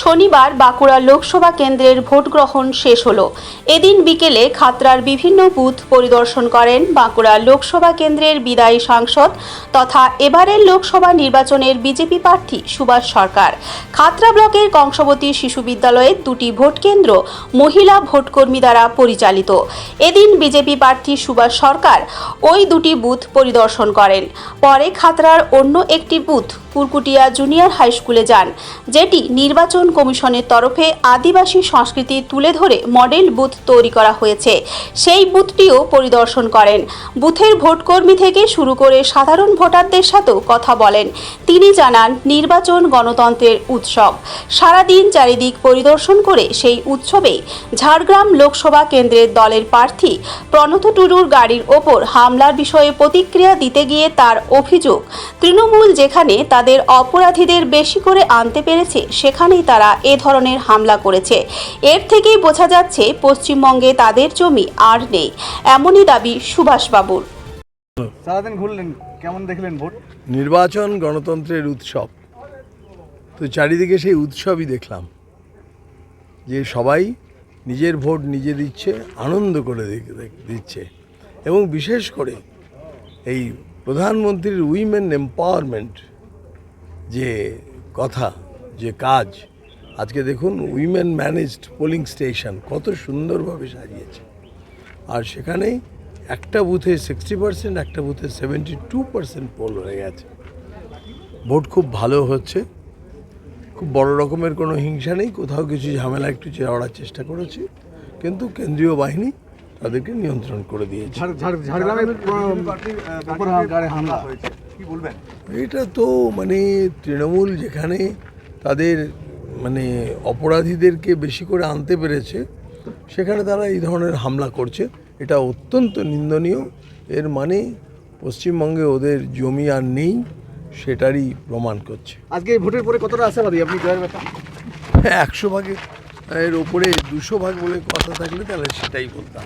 শনিবার বাঁকুড়া লোকসভা কেন্দ্রের ভোট গ্রহণ শেষ হল। এদিন বিকেলে খাতড়ার বিভিন্ন বুথ পরিদর্শন করেন বাঁকুড়া লোকসভা কেন্দ্রের বিদায়ী সাংসদ তথা এবারের লোকসভা নির্বাচনের বিজেপি প্রার্থী সুভাষ সরকার। খাতড়া ব্লকের কংসবতী শিশু বিদ্যালয়ের দুটি ভোট কেন্দ্র মহিলা ভোটকর্মী দ্বারা পরিচালিত। এদিন বিজেপি প্রার্থী সুভাষ সরকার ওই দুটি বুথ পরিদর্শন করেন। পরে খাতড়ার অন্য একটি বুথ কুরকুটিয়া জুনিয়র হাই স্কুলে যান, যেটি নির্বাচন কমিশনের তরফে আদিবাসী সংস্কৃতি তুলে ধরে মডেল বুথ তৈরি করা হয়েছে। সেই বুথটিও পরিদর্শন করেন। বুথের ভোটকর্মী থেকে শুরু করে সাধারণ ভোটারদের সাথেও কথা বলেন। তিনি জানান, নির্বাচন গণতন্ত্রের উৎসব। সারাদিন চারিদিক পরিদর্শন করে সেই উৎসবেই ঝাড়গ্রাম লোকসভা কেন্দ্রের দলের প্রার্থী প্রণত টুডুর গাড়ির ওপর হামলার বিষয়ে প্রতিক্রিয়া দিতে গিয়ে তার অভিযোগ, তৃণমূল যেখানে তাদের অপরাধীদের বেশি করে আনতে পেরেছে সেখানেই তারা এ ধরনের হামলা করেছে। এর থেকেই বোঝা যাচ্ছে পশ্চিমবঙ্গে তাদের জমি আর নেই। এমনই দাবি সুভাষবাবুর। সারাদিন ঘুরলেন কেমন দেখলেন ভোট? নির্বাচন গণতন্ত্রের উৎসব। তো চারিদিকে সেই উৎসবই দেখলাম। যে সবাই নিজের ভোট নিজে দিচ্ছে আনন্দ করে দিচ্ছে। এবং বিশেষ করে এই প্রধানমন্ত্রীর উইমেন এম্পাওয়ারমেন্ট যে কথা যে কাজ আজকে দেখুন উইমেন ম্যানেজড পোলিং স্টেশন কত সুন্দরভাবে সাজিয়েছে। আর সেখানে একটা বুথে সিক্সটি পার্সেন্ট একটা বুথে সেভেন্টি টু পার্সেন্ট পোল হয়ে গেছে। ভোট খুব ভালো হচ্ছে। খুব বড় রকমের কোনো হিংসা নেই কোথাও কিছু ঝামেলা একটু চেড়াওয়ার চেষ্টা করেছি। কিন্তু কেন্দ্রীয় বাহিনী তাদেরকে নিয়ন্ত্রণ করে দিয়েছে। এটা তো মানে তৃণমূল যেখানে তাদের মানে অপরাধীদেরকে বেশি করে আনতে পেরেছে সেখানে তারা এই ধরনের হামলা করছে। এটা অত্যন্ত নিন্দনীয়। এর মানে পশ্চিমবঙ্গে ওদের জমি আর নেই সেটারই প্রমাণ করছে। আজকে ভোটের পরে কতটা আশাবাদী আপনি জয়ের ব্যাপার? একশো ভাগে এর ওপরে দুশো ভাগ বলে কথা থাকলে তাহলে সেটাই বলতাম।